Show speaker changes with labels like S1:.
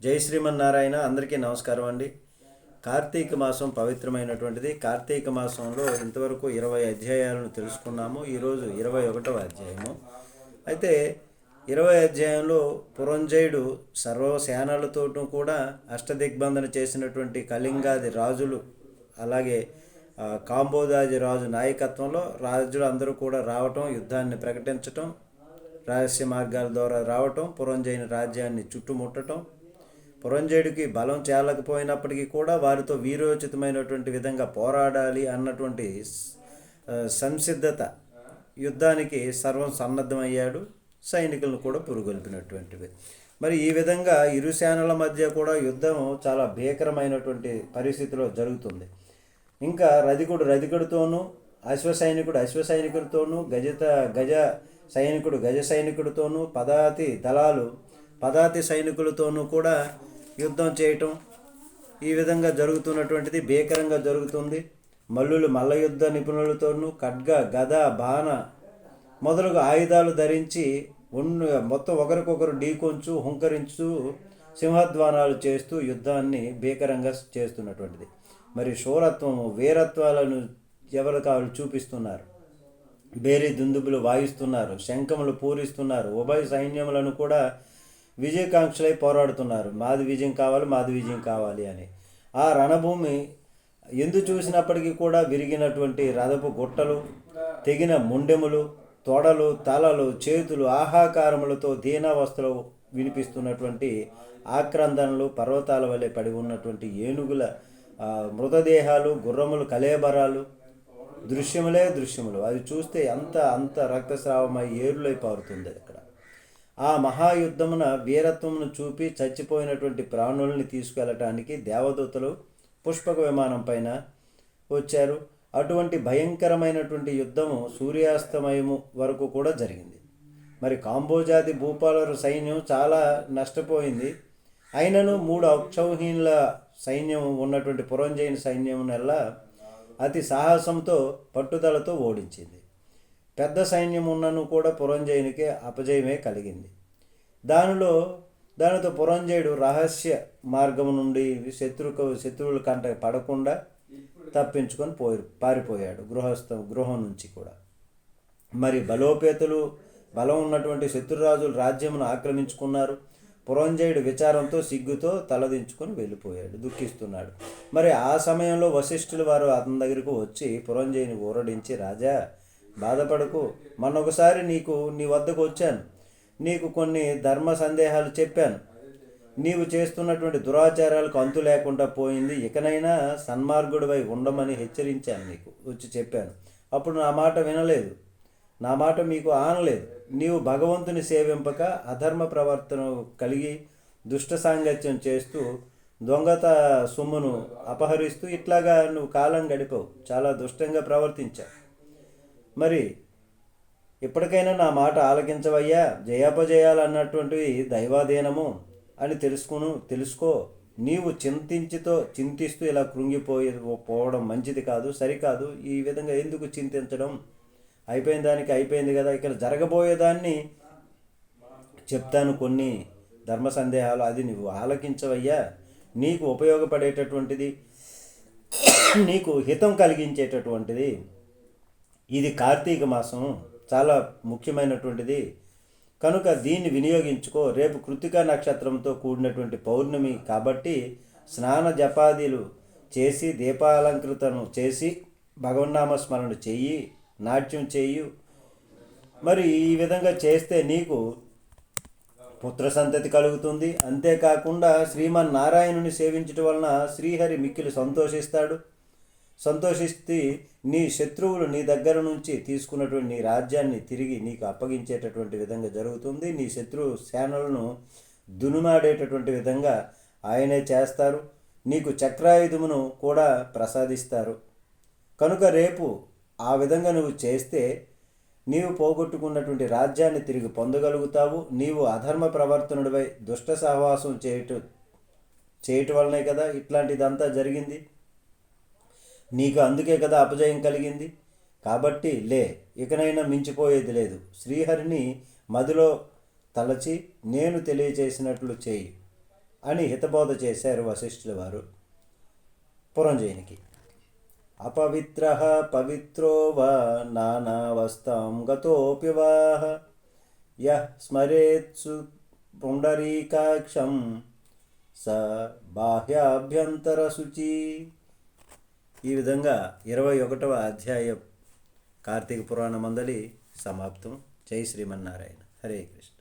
S1: జై శ్రీమన్నారాయణ అందరికీ నమస్కారం అండి. కార్తీక మాసం పవిత్రమైనటువంటిది. కార్తీక మాసంలో ఇంతవరకు ఇరవై అధ్యాయాలను తెలుసుకున్నాము. ఈరోజు ఇరవై ఒకటవ అధ్యాయము. అయితే ఇరవై అధ్యాయంలో పురంజయుడు సర్వసేనలతోటూ కూడా అష్టదిగ్బంధన చేసినటువంటి కళింగాది రాజులు అలాగే కాంబోదాది కాంబోదాజి రాజు నాయకత్వంలో రాజులు అందరూ కూడా రావటం యుద్ధాన్ని ప్రకటించటం రహస్య మార్గాల ద్వారా రావటం పురంజయుని రాజ్యాన్ని చుట్టుముట్టడం పురంజయుడికి బలం చేరలేకపోయినప్పటికీ కూడా వారితో వీరోచితమైనటువంటి విధంగా పోరాడాలి అన్నటువంటి సంసిద్ధత యుద్ధానికి సర్వం సన్నద్ధమయ్యాడు. సైనికులను కూడా పురుగొల్పినటువంటివి మరి ఈ విధంగా ఇరు సేనల మధ్య కూడా యుద్ధం చాలా భీకరమైనటువంటి పరిస్థితిలో జరుగుతుంది. ఇంకా రధికుడు రధికుడితోనూ అశ్వ సైనికుడు అశ్వ సైనికుడితోనూ గజత గజ సైనికుడు గజ సైనికుడితోనూ పదాతి దళాలు పదాతి సైనికులతోనూ కూడా యుద్ధం చేయటం ఈ విధంగా జరుగుతున్నటువంటిది భీకరంగా జరుగుతుంది. మల్లులు మల్ల యుద్ధ నిపుణులతోనూ ఖడ్గ గద బాణ మొదలుగా ఆయుధాలు ధరించి ఉన్న మొత్తం ఒకరికొకరు ఢీకొంచు హుంకరించు సింహద్వానాలు చేస్తూ యుద్ధాన్ని భీకరంగా చేస్తున్నటువంటిది. మరి శూరత్వము వీరత్వాలను ఎవరు కావాలి చూపిస్తున్నారు? బేరీ దుందుబులు వాయిస్తున్నారు శంఖములు పూరిస్తున్నారు. ఉభయ సైన్యములను కూడా విజయకాంక్షలై పోరాడుతున్నారు. మాది విజయం కావాలి మాది విజయం కావాలి అని. ఆ రణభూమి ఎందు చూసినప్పటికీ కూడా విరిగినటువంటి రథపు గుట్టలు తెగిన ముండెములు తొడలు తలలు చేతులు ఆహాకారములతో దీనావస్థలో వినిపిస్తున్నటువంటి ఆక్రందనలు పర్వతాల వలె పడి ఉన్నటువంటి ఏనుగుల మృతదేహాలు గుర్రములు కలేబరాలు దృశ్యములే దృశ్యములు. అది చూస్తే అంత అంత రక్తస్రావమై ఏరులై పారుతుంది. అక్కడ ఆ మహాయుద్ధమున వీరత్వమును చూపి చచ్చిపోయినటువంటి ప్రాణుల్ని తీసుకెళ్ళటానికి దేవదూతలు పుష్పక విమానం పైన వచ్చారు. అటువంటి భయంకరమైనటువంటి యుద్ధము సూర్యాస్తమయము వరకు కూడా జరిగింది. మరి కాంబోజాతి భూపాలరు సైన్యం చాలా నష్టపోయింది. అయినను మూడు అక్షౌహీనుల సైన్యం ఉన్నటువంటి పురంజయుని సైన్యం అతి సాహసంతో పట్టుదలతో ఓడించింది. పెద్ద సైన్యం ఉన్నను కూడా పురంజయునికి అపజయమే కలిగింది. దానిలో దానితో పురంజయుడు రహస్య మార్గం నుండి శత్రు శత్రువుల కంట పడకుండా తప్పించుకొని పోయి పారిపోయాడు గృహస్థ గృహం నుంచి కూడా. మరి బలోపేతలు బలం ఉన్నటువంటి శత్రురాజులు రాజ్యమును ఆక్రమించుకున్నారు. పురంజయుడు విచారంతో సిగ్గుతో తలదించుకొని వెళ్ళిపోయాడు దుఃఖిస్తున్నాడు. మరి ఆ సమయంలో వశిష్ఠులు వారు అతని దగ్గరకు వచ్చి పురంజయుని ఊరడించి రాజా బాధపడకు. మొన్నొకసారి నీకు నీ వద్దకు వచ్చాను. నీకు కొన్ని ధర్మ సందేహాలు చెప్పాను. నీవు చేస్తున్నటువంటి దురాచారాలకు అంతు లేకుండా పోయింది. ఇకనైనా సన్మార్గుడివై ఉండమని హెచ్చరించాను నీకు. వచ్చి చెప్పాను. అప్పుడు నా మాట వినలేదు. నా మాట మీకు ఆనలేదు. నీవు భగవంతుని సేవింపక అధర్మ ప్రవర్తన కలిగి దుష్ట సాంగత్యం చేస్తూ దొంగత సొమ్మును అపహరిస్తూ ఇట్లాగా నువ్వు కాలం గడిపావు. చాలా దుష్టంగా ప్రవర్తించావు. మరి ఇప్పటికైనా నా మాట ఆలకించవయ్యా జయాపజయాలు అన్నటువంటివి దైవాధీనము అని తెలుసుకును తెలుసుకో. నీవు చింతించితో చింతిస్తూ ఇలా కృంగిపోయి పోవడం మంచిది కాదు సరికాదు. ఈ విధంగా ఎందుకు చింతించడం? అయిపోయిన దానికి అయిపోయింది కదా. ఇక్కడ జరగబోయేదాన్ని చెప్తాను కొన్ని ధర్మ సందేహాలు. అది నువ్వు ఆలకించవయ్యా. నీకు ఉపయోగపడేటటువంటిది నీకు హితం కలిగించేటటువంటిది. ఇది కార్తీక మాసం. చాలా ముఖ్యమైనటువంటిది. కనుక దీన్ని వినియోగించుకో. రేపు కృతికా నక్షత్రంతో కూడినటువంటి పౌర్ణమి కాబట్టి స్నాన జపాదీలు చేసి దీపాలంకృతను చేసి భగవన్నామ స్మరణ చెయ్యి నాట్యం చేయు మరి ఈ విధంగా చేస్తే నీకు పుత్ర సంతతి కలుగుతుంది. అంతేకాకుండా శ్రీమన్నారాయణుని సేవించటం వలన శ్రీహరి మిక్కిలు సంతోషిస్తాడు. సంతోషిస్తే నీ శత్రువులు నీ దగ్గర నుంచి తీసుకున్నటువంటి నీ రాజ్యాన్ని తిరిగి నీకు అప్పగించేటటువంటి విధంగా జరుగుతుంది. నీ శత్రు సేనలను దునుమాడేటటువంటి విధంగా ఆయనే చేస్తారు. నీకు చక్రాయుధమును కూడా ప్రసాదిస్తారు. కనుక రేపు ఆ విధంగా నువ్వు చేస్తే నీవు పోగొట్టుకున్నటువంటి రాజ్యాన్ని తిరిగి పొందగలుగుతావు. నీవు అధర్మ ప్రవర్తనుడిపై దుష్ట సహవాసం చేయటం చేయటం వల్లనే కదా ఇట్లాంటిదంతా జరిగింది. నీకు అందుకే కదా అపజయం కలిగింది? కాబట్టి లే ఇకనైనా మించిపోయేది లేదు. శ్రీహరిని మదిలో తలచి నేను తెలియచేసినట్లు చేయి అని హితబోధ చేశారు వశిష్ఠుల వారు పురంజయునికి. అపవిత్ర పవిత్రో వా నానావస్థాం గతోపి వాహ యః స్మరేత్సు పుండరీకాక్షం స బాహ్యాభ్యంతర శుచి ఈ విధంగా ఇరవై ఒకటవ అధ్యాయం కార్తీక పురాణ మందలి సమాప్తం. జై శ్రీమన్నారాయణ. హరే కృష్ణ.